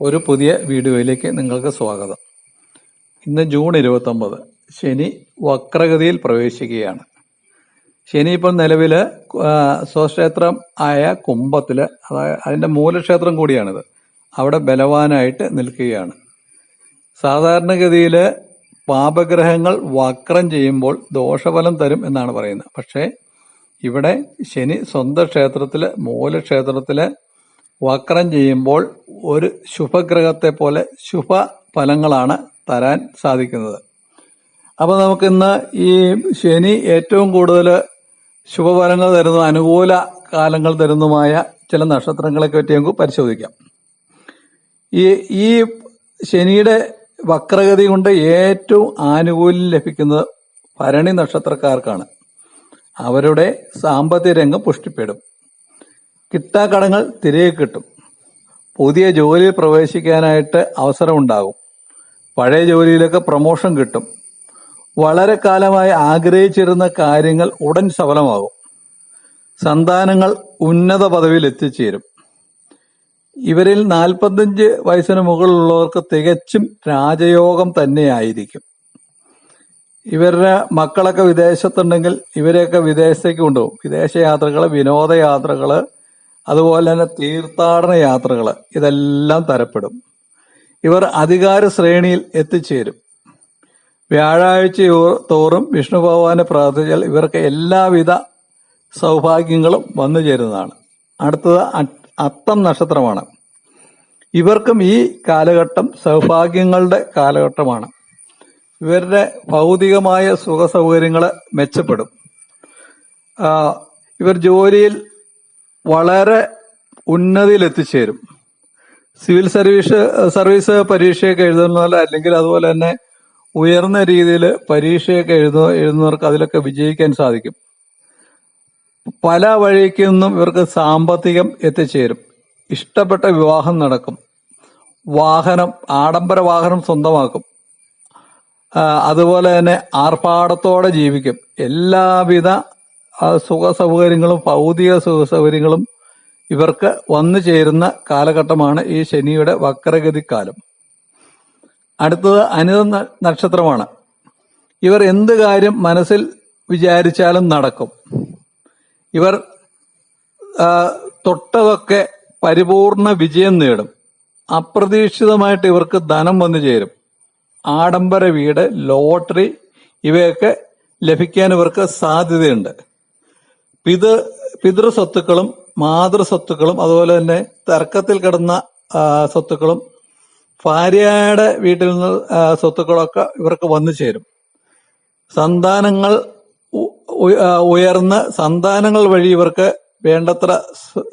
ഒരു പുതിയ വീഡിയോയിലേക്ക് നിങ്ങൾക്ക് സ്വാഗതം. ഇന്ന് ജൂൺ ഇരുപത്തൊമ്പത് ശനി വക്രഗതിയിൽ പ്രവേശിക്കുകയാണ്. ശനി ഇപ്പോൾ നിലവിൽ സ്വക്ഷേത്രം ആയ കുംഭത്തിൽ അതായത് അതിന്റെ മൂലക്ഷേത്രം കൂടിയാണിത്. അവിടെ ബലവാനായിട്ട് നിൽക്കുകയാണ്. സാധാരണഗതിയിൽ പാപഗ്രഹങ്ങൾ വക്രം ചെയ്യുമ്പോൾ ദോഷഫലം തരും എന്നാണ് പറയുന്നത്. പക്ഷേ ഇവിടെ ശനി സ്വന്തം ക്ഷേത്രത്തിൽ മൂലക്ഷേത്രത്തിൽ വക്രം ചെയ്യുമ്പോൾ ഒരു ശുഭഗ്രഹത്തെ പോലെ ശുഭ ഫലങ്ങളാണ് തരാൻ സാധിക്കുന്നത്. അപ്പോൾ നമുക്കിന്ന് ഈ ശനി ഏറ്റവും കൂടുതൽ ശുഭഫലങ്ങൾ തരുന്ന അനുകൂല കാലങ്ങൾ തരുന്നതുമായ ചില നക്ഷത്രങ്ങളെ പറ്റി നമുക്ക് പരിശോധിക്കാം. ഈ ഈ ശനിയുടെ വക്രഗതി കൊണ്ട് ഏറ്റവും ആനുകൂല്യം ലഭിക്കുന്നത് ഭരണി നക്ഷത്രക്കാർക്കാണ്. അവരുടെ സാമ്പത്തിക രംഗം പുഷ്ടിപ്പെടും. കിട്ടാക്കടങ്ങൾ തിരികെ കിട്ടും. പുതിയ ജോലിയിൽ പ്രവേശിക്കാനായിട്ട് അവസരമുണ്ടാകും. പഴയ ജോലിയിലൊക്കെ പ്രമോഷൻ കിട്ടും. വളരെ കാലമായി ആഗ്രഹിച്ചിരുന്ന കാര്യങ്ങൾ ഉടൻ സഫലമാകും. സന്താനങ്ങൾ ഉന്നത പദവിയിൽ എത്തിച്ചേരും. ഇവരിൽ നാൽപ്പത്തഞ്ച് വയസ്സിന് മുകളിലുള്ളവർക്ക് തികച്ചും രാജയോഗം തന്നെയായിരിക്കും. ഇവരുടെ മക്കളൊക്കെ വിദേശത്തുണ്ടെങ്കിൽ ഇവരെയൊക്കെ വിദേശത്തേക്ക് കൊണ്ടുപോകും. വിദേശയാത്രകൾ വിനോദയാത്രകൾ അതുപോലെ തന്നെ തീർത്ഥാടന യാത്രകൾ ഇതെല്ലാം തരപ്പെടും. ഇവർ അധികാര ശ്രേണിയിൽ എത്തിച്ചേരും. വ്യാഴാഴ്ച തോറും വിഷ്ണു ഭഗവാനെ പ്രാർത്ഥിച്ചാൽ ഇവർക്ക് എല്ലാവിധ സൗഭാഗ്യങ്ങളും വന്നു ചേരുന്നതാണ്. അടുത്തത് അത്തം നക്ഷത്രമാണ്. ഇവർക്കും ഈ കാലഘട്ടം സൗഭാഗ്യങ്ങളുടെ കാലഘട്ടമാണ്. ഇവരുടെ ഭൗതികമായ സുഖ സൗകര്യങ്ങൾ മെച്ചപ്പെടും ഇവർ ജോലിയിൽ വളരെ ഉന്നതിയിൽ എത്തിച്ചേരും സിവിൽ സർവീസ് സർവീസ് പരീക്ഷയൊക്കെ എഴുതുന്നവർ അല്ലെങ്കിൽ അതുപോലെ തന്നെ ഉയർന്ന രീതിയിൽ പരീക്ഷയൊക്കെ എഴുതുന്ന എഴുതുന്നവർക്ക് അതിലൊക്കെ വിജയിക്കാൻ സാധിക്കും. പല വഴിക്ക് നിന്നും ഇവർക്ക് സാമ്പത്തികം എത്തിച്ചേരും. ഇഷ്ടപ്പെട്ട വിവാഹം നടക്കും. വാഹനം ആഡംബര വാഹനം സ്വന്തമാക്കും. അതുപോലെ തന്നെ ആർഭാടത്തോടെ ജീവിക്കും. എല്ലാവിധ ആ, സുഖ സൗകര്യങ്ങളും ഭൗതിക സുഖ സൗകര്യങ്ങളും ഇവർക്ക് വന്നു ചേരുന്ന കാലഘട്ടമാണ് ഈ ശനിയുടെ വക്രഗതി കാലം അടുത്തത് അനിത നക്ഷത്രമാണ്. ഇവർ എന്ത് കാര്യം മനസ്സിൽ വിചാരിച്ചാലും നടക്കും. ഇവർ തൊട്ടതൊക്കെ പരിപൂർണ വിജയം നേടും. അപ്രതീക്ഷിതമായിട്ട് ഇവർക്ക് ധനം വന്നു ചേരും. ആഡംബര വീട് ലോട്ടറി ഇവയൊക്കെ ലഭിക്കാൻ ഇവർക്ക് സാധ്യതയുണ്ട്. പിതൃ പിതൃസ്വത്തുക്കളും മാതൃസ്വത്തുക്കളും അതുപോലെ തന്നെ തർക്കത്തിൽ കിടന്ന സ്വത്തുക്കളും ഭാര്യയുടെ വീട്ടിൽ നിന്ന് സ്വത്തുക്കളൊക്കെ ഇവർക്ക് വന്നു ചേരും. സന്താനങ്ങൾ ഉയർന്ന് സന്താനങ്ങൾ വഴി ഇവർക്ക് വേണ്ടത്ര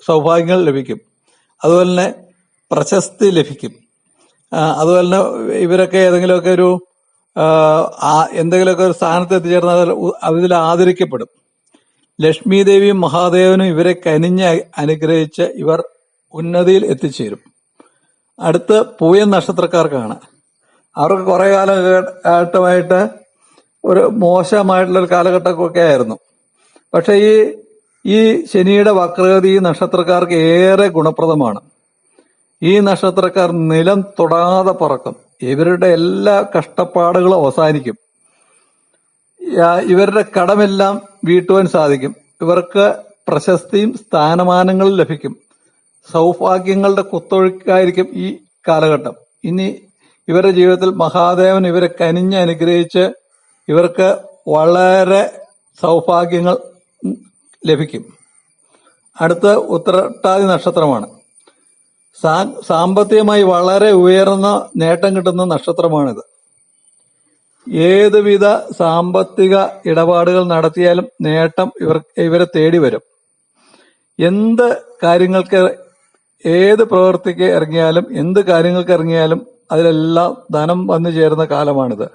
സൗഭാഗ്യങ്ങൾ ലഭിക്കും. അതുപോലെ തന്നെ പ്രശസ്തി ലഭിക്കും. അതുപോലെ തന്നെ ഇവരൊക്കെ ഏതെങ്കിലുമൊക്കെ ഒരു എന്തെങ്കിലുമൊക്കെ ഒരു സ്ഥാനത്ത് എത്തിച്ചേർന്നാൽ അതിൽ ആദരിക്കപ്പെടും. ലക്ഷ്മി ദേവിയും മഹാദേവനും ഇവരെ കനിഞ്ഞ് അനുഗ്രഹിച്ച് ഇവർ ഉന്നതിയിൽ എത്തിച്ചേരും. അടുത്ത് പൂയൻ നക്ഷത്രക്കാർക്കാണ്. അവർക്ക് കുറെ കാലഘട്ടമായിട്ട് ഒരു മോശമായിട്ടുള്ള കാലഘട്ടമൊക്കെ ആയിരുന്നു. പക്ഷെ ഈ ഈ ശനിയുടെ വക്രഗതി നക്ഷത്രക്കാർക്ക് ഏറെ ഗുണപ്രദമാണ്. ഈ നക്ഷത്രക്കാർ നിലം തൊടാതെ പറക്കും. ഇവരുടെ എല്ലാ കഷ്ടപ്പാടുകളും അവസാനിക്കും. ഇവരുടെ കടമെല്ലാം വീട്ടുവാൻ സാധിക്കും. ഇവർക്ക് പ്രശസ്തിയും സ്ഥാനമാനങ്ങളും ലഭിക്കും. സൗഭാഗ്യങ്ങളുടെ കുത്തൊഴുക്കായിരിക്കും ഈ കാലഘട്ടം. ഇനി ഇവരുടെ ജീവിതത്തിൽ മഹാദേവൻ ഇവരെ കനിഞ്ഞ് അനുഗ്രഹിച്ച് ഇവർക്ക് വളരെ സൗഭാഗ്യങ്ങൾ ലഭിക്കും. അടുത്ത ഉത്രട്ടാതി നക്ഷത്രമാണ്. സാമ്പത്തികമായി വളരെ ഉയർന്ന നേട്ടം കിട്ടുന്ന നക്ഷത്രമാണിത്. ഏതുവിധ സാമ്പത്തിക ഇടപാടുകൾ നടത്തിയാലും നേട്ടം ഇവർ ഇവരെ തേടി വരും. എന്ത് കാര്യങ്ങൾക്ക് ഏത് പ്രവൃത്തിക്ക് ഇറങ്ങിയാലും എന്ത് കാര്യങ്ങൾക്ക് ഇറങ്ങിയാലും അതിലെല്ലാം ധനം വന്നു ചേരുന്ന കാലമാണിത്.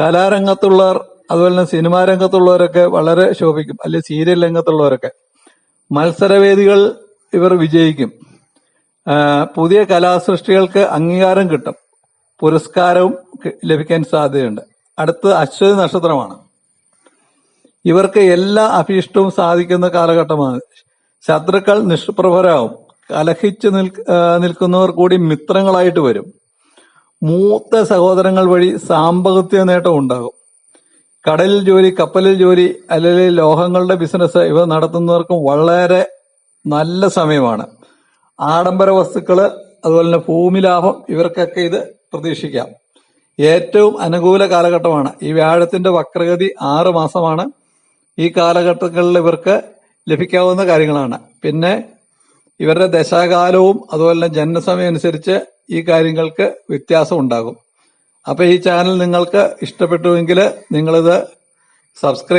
കലാരംഗത്തുള്ളവർ അതുപോലെ തന്നെ സിനിമാ രംഗത്തുള്ളവരൊക്കെ വളരെ ശോഭിക്കും. അല്ലെങ്കിൽ സീരിയൽ രംഗത്തുള്ളവരൊക്കെ. മത്സരവേദികൾ ഇവർ വിജയിക്കും. പുതിയ കലാസൃഷ്ടികൾക്ക് അംഗീകാരം കിട്ടും. പുരസ്കാരവും ലഭിക്കാൻ സാധ്യതയുണ്ട്. അടുത്ത അശ്വതി നക്ഷത്രമാണ്. ഇവർക്ക് എല്ലാ അഭീഷ്ടവും സാധിക്കുന്ന കാലഘട്ടമാണ്. ശത്രുക്കൾ നിഷ്പ്രഭരാവും. കലഹിച്ചു നിൽ നിൽക്കുന്നവർ കൂടി മിത്രങ്ങളായിട്ട് വരും. മൂത്ത സഹോദരങ്ങൾ വഴി സാമ്പത്തിക നേട്ടം ഉണ്ടാകും. കടലിൽ ജോലി കപ്പലിൽ ജോലി അല്ലെങ്കിൽ ലോഹങ്ങളുടെ ബിസിനസ് ഇവ നടത്തുന്നവർക്കും വളരെ നല്ല സമയമാണ്. ആഡംബര വസ്തുക്കൾ അതുപോലെ തന്നെ ഭൂമി ലാഭം ഇവർക്കൊക്കെ ഇത് പ്രതീക്ഷിക്കാം. ഏറ്റവും അനുകൂല കാലഘട്ടമാണ്. ഈ വ്യാഴത്തിന്റെ വക്രഗതി ആറ് മാസമാണ്. ഈ കാലഘട്ടങ്ങളിൽ ഇവർക്ക് ലഭിക്കാവുന്ന കാര്യങ്ങളാണ്. പിന്നെ ഇവരുടെ ദശാകാലവും അതുപോലെ ജനനസമയം അനുസരിച്ച് ഈ കാര്യങ്ങൾക്ക് വ്യത്യാസം ഉണ്ടാകും. അപ്പൊ ഈ ചാനൽ നിങ്ങൾക്ക് ഇഷ്ടപ്പെട്ടുവെങ്കിൽ നിങ്ങളിത് സബ്സ്ക്രൈബ്